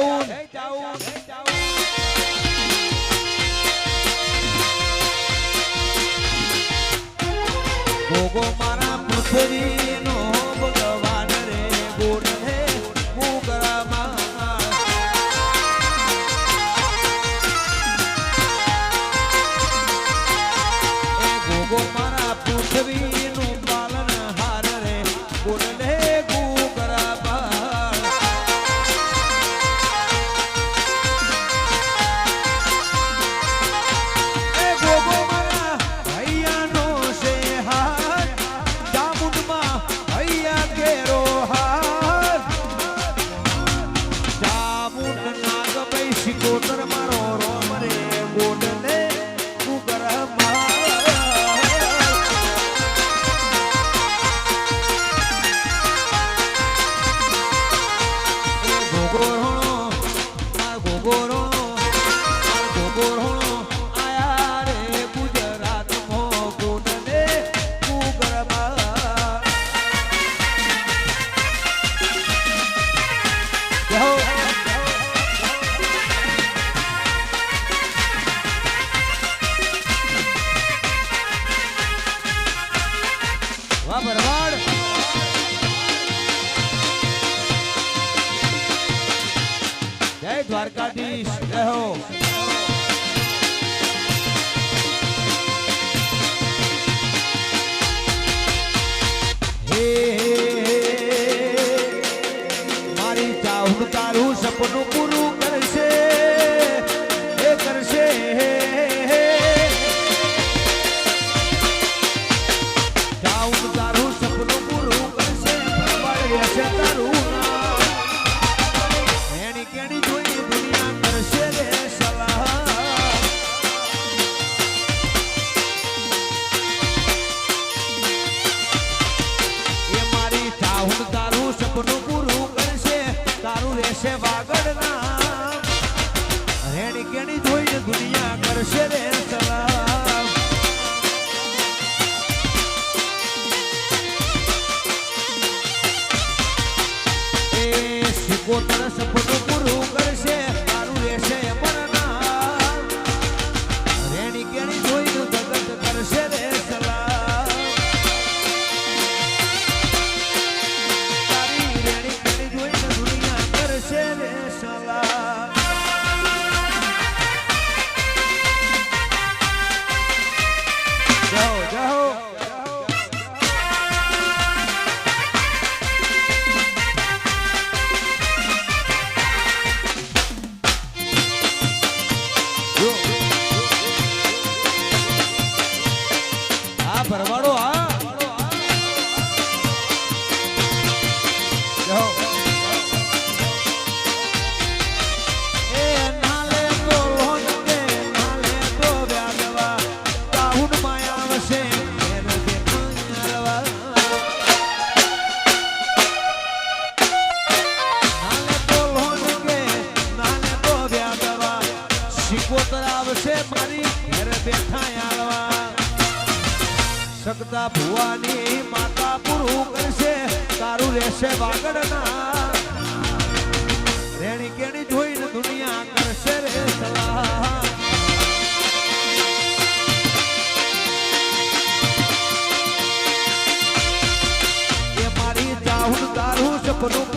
જાઉં ભોગો મારા પૃથ્વી ભક્તા ભુવાની માતા પૂરું કરશે, તારું રહેશે વાગડના. રેણી કેણી જોઈને દુનિયા કરશે રે સલાહ. મારી ચાહું તારું સપનું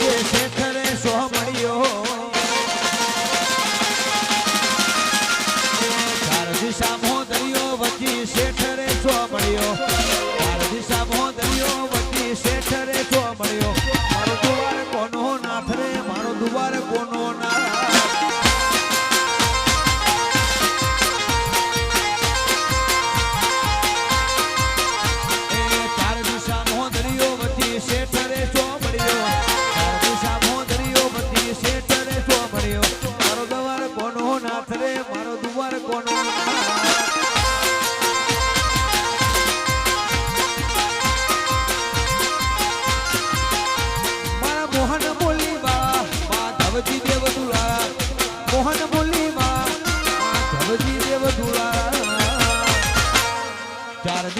જે શેખરે સોમ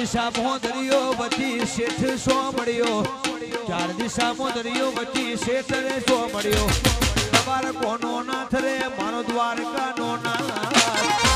દિશા મોદરિયો વતી શેઠ સો મળ્યો ચાર દિશા મોદરિયો વતી શેઠ રે સો મળ્યો તમાર કોનો નાથ રે? મારો દ્વારકાનો નાથ.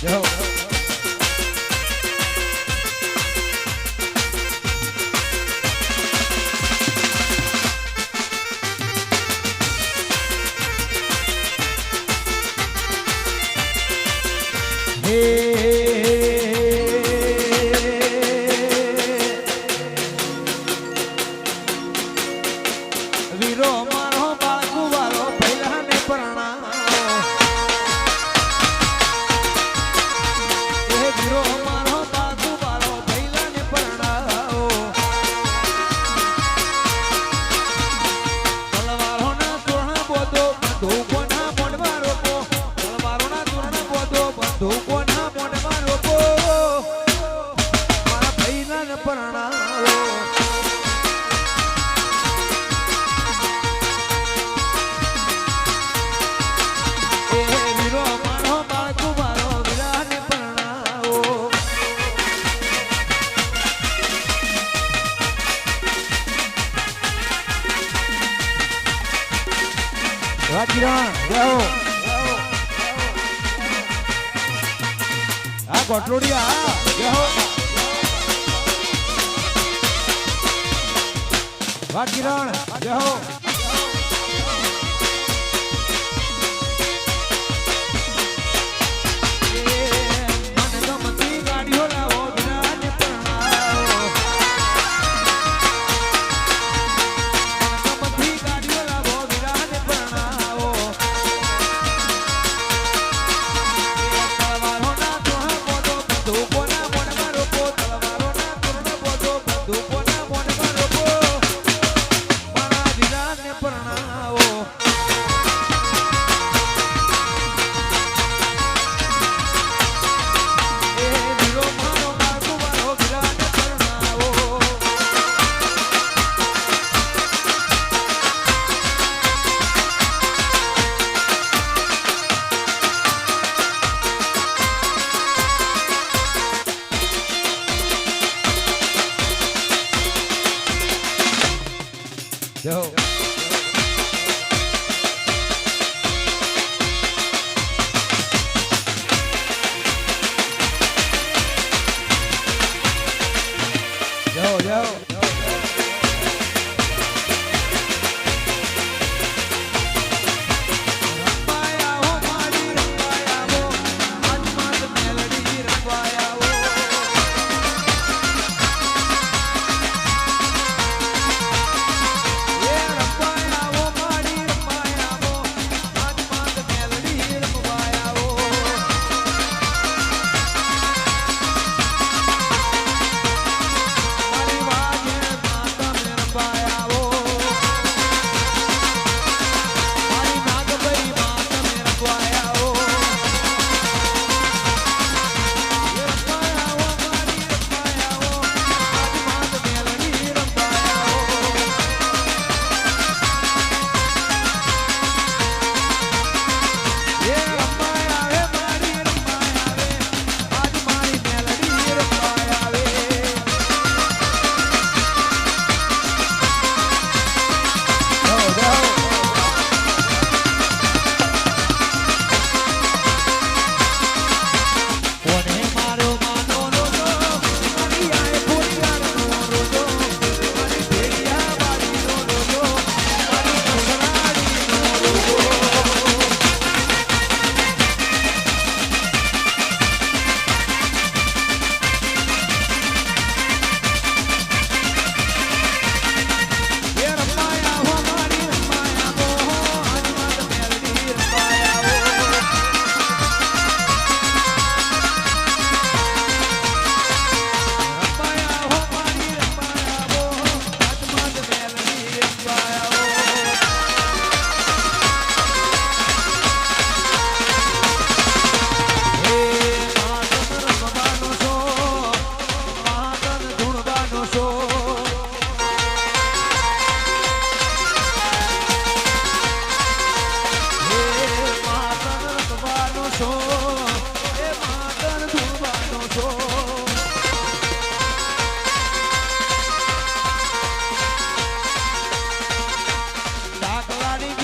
Yo. વાજીરણ જય મન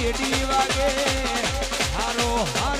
બેડી વાગે હારો હાર